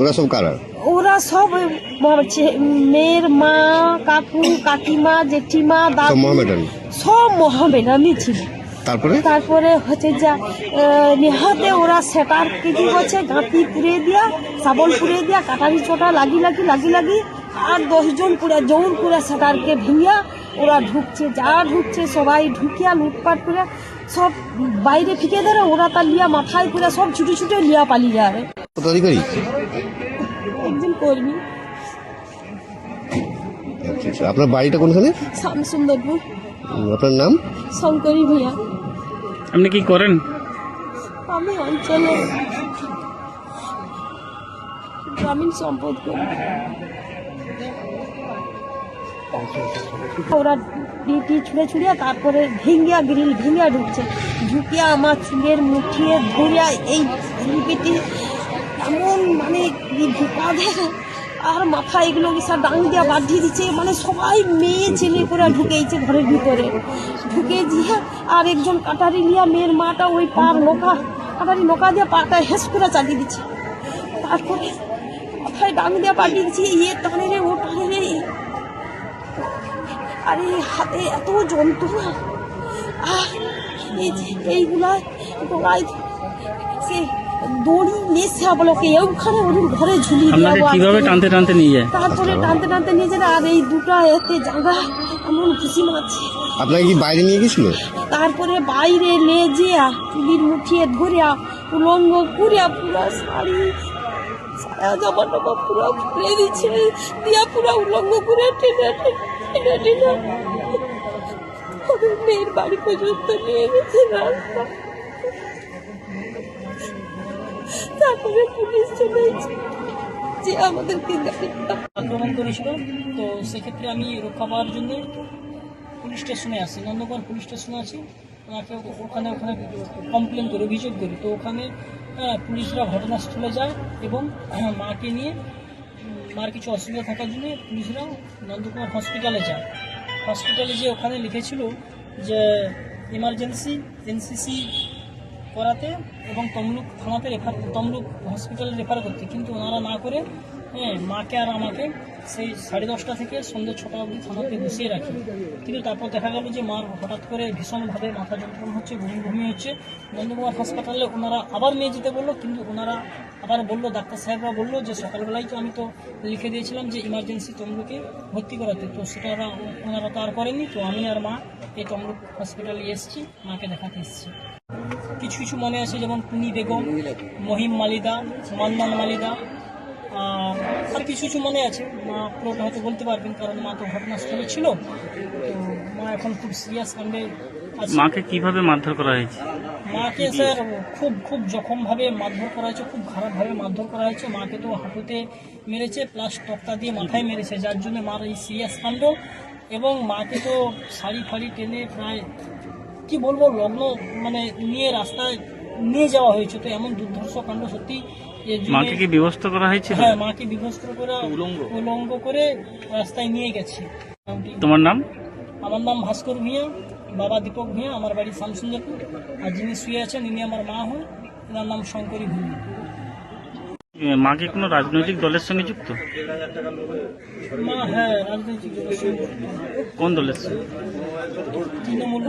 ওরা সব কারা? ওরা সব হচ্ছে মেয়ের মা কাকু কাকিমা জেঠিমা দাদু সব মোহামেডানই ছিল। তারপরে? তারপরে হচ্ছে যা নেহাতে ওরা সেটার কেজি করছে গাঁতি পুড়ে দিয়া শাবল পুড়ে দিয়া কাটারি চোটা লাগি লাগি লাগি লাগি আর দশজন পুরা জৌর পুরা সেটারকে ভেঙিয়া ওরা ঢুকছে। যা ঢুকছে সবাই ঢুকিয়া লুটপাট করে সব বাইরে ফিকে ধরে ওরা তার লিয়া মাথায় করে সব ছুটে ছুটে লিয়া পালিয়ে যাবে কর্মী। আচ্ছা আচ্ছা। আপনার বাড়িটা কোনখানে? শ্যাম সুন্দরপুর আপনার নাম? শঙ্করী ভূঁইয়া আপনি কি করেন? আমি অঞ্চলে গ্রামীণ সম্পদ করি। ওরা ডিটি ছুঁড়ে ছুঁড়িয়া তারপরে ভেঙ্গিয়া গ্রিল ভেঙ্গিয়া ঢুকছে। ঢুকিয়া আমার চুলের মুঠিয়ে ধরিয়া এই লিপিটি এমন মানে দেয় আর মাথা এগুলো সব ডাং দিয়া বাঁধিয়ে দিচ্ছে? মানে সবাই মেয়ে, ছেলে করে ঢুকেইছে ঘরের ভিতরে। ঢুকে দিয়ে আর একজন কাটারি লিয়া মেয়ের মাটা ওই পার নোকা, কাটারি নোকা দিয়ে পাটা হেস করে চালিয়ে দিচ্ছে। তারপরে মাথায় ডাং দিয়া পাঠিয়ে দিচ্ছে ইয়ে টানে রে, ও টানে রে। আরে হাতে এত যন্ত্রণা। আর এই যে এইগুলা সে দড়ি নেশা বলে ওকে ওখানে ওর ঘরে ঝুলিয়ে আপনাকে দেওয়া কীভাবে টানতে টানতে নিয়ে যায়? তারপরে টানতে টানতে নিয়ে যাবে আর এই দুটা এতে জায়গা এমন খুশি মারছে আপনাকে কি বাইরে নিয়ে গেছিল? তারপরে বাইরে লেজিয়া চুলির মুঠিয়ে ধরিয়া উলঙ্গ কুড়িয়া পুরা শাড়ি সায়া জামা টামা পুরো খুলে দিচ্ছে দিয়া পুরা উলঙ্গ করে টেনে টেনে টেনে মেয়ের বাড়ি পর্যন্ত নিয়ে গেছে রাস্তা। তারপরে পুলিশ চলে যে আমাদেরকে আক্রমণ করেছিল। তো সেক্ষেত্রে আমি রক্ষা পাওয়ার জন্য পুলিশ স্টেশনে আসি নন্দগড় পুলিশ স্টেশনে আছি। ওনাকে ওখানে ওখানে কমপ্লেন করি, অভিযোগ করি। তো ওখানে পুলিশরা ঘটনাস্থলে যায় এবং মাকে নিয়ে মার কিছু অসুবিধা থাকার জন্য পুলিশরা নন্দকুমার হসপিটালে যায়। হসপিটালে যে ওখানে লিখেছিল যে ইমার্জেন্সি এনসিসি করাতে এবং তমলুক থানাতে রেফার তমলুক হসপিটালে রেফার করতে। কিন্তু ওনারা না করে হ্যাঁ মাকে আর আমাকে সেই সাড়ে দশটা থেকে সন্ধ্যে ছটা অবধি থানাতে বসিয়ে রাখি। কিন্তু তারপর দেখা গেল যে মার হঠাৎ করে ভীষণভাবে মাথা যন্ত্রণা হচ্ছে, ঘুমি ঘুমি হচ্ছে। নন্দকুমার হাসপাতালে ওনারা আবার নিয়ে যেতে বলল, কিন্তু ওনারা আবার বলল, ডাক্তার সাহেবরা বলল যে সকালবেলায় তো আমি তো লিখে দিয়েছিলাম যে ইমার্জেন্সি তমলুকে ভর্তি করাতে। তো সেটা ওনারা তো আর করেনি তো আমি আর মা এই তমলুক হসপিটালে এসেছি, মাকে দেখাতে এসেছি। কিছু কিছু মনে আছে যেমন টুনি বেগম মহিম মালিদা মান্দান মালিদা আর কিছু কিছু মনে আছে। মা পুরোটা হয়তো বলতে পারবেন কারণ মা তো ঘটনাস্থলে ছিল। তো মা এখন খুব সিরিয়াস কাণ্ডে মাকে কীভাবে মারধর করা হয়েছে? মাকে স্যার খুব খুব জখমভাবে মারধর করা হয়েছে খুব খারাপভাবে মারধর করা হয়েছে। মাকে তো হাঁটুতে মেরেছে প্লাস তক্তা দিয়ে মাথায় মেরেছে যার জন্য মার এই সিরিয়াস কাণ্ড। এবং মাকে তো শাড়ি ফাড়ি টেনে প্রায় কি বলব লগ্ন মানে নিয়ে রাস্তায় নিয়ে যাওয়া হয়েছে। তো এমন দুর্ধর্ষ কাণ্ড সত্যি মাকে কি ব্যবস্থা করা হয়েছিল? হ্যাঁ মাকে বিভস্ত করে উলঙ্গ। করে রাস্তায় নিয়ে গেছে। তোমার নাম? আমার নাম ভাস্কর ভূঁইয়া বাবা দীপক ভূঁইয়া আমার বাড়ি শামসুন্দরপুর আর যিনি শুয়ে আছেন ইনি আমার মা হন এনার নাম শঙ্করী ভূঁইয়া। মা কি কোনো রাজনৈতিক দলের সঙ্গে যুক্ত? মা হ্যাঁ রাজনৈতিক দলের সঙ্গে কোন দলের সঙ্গে? তৃণমূল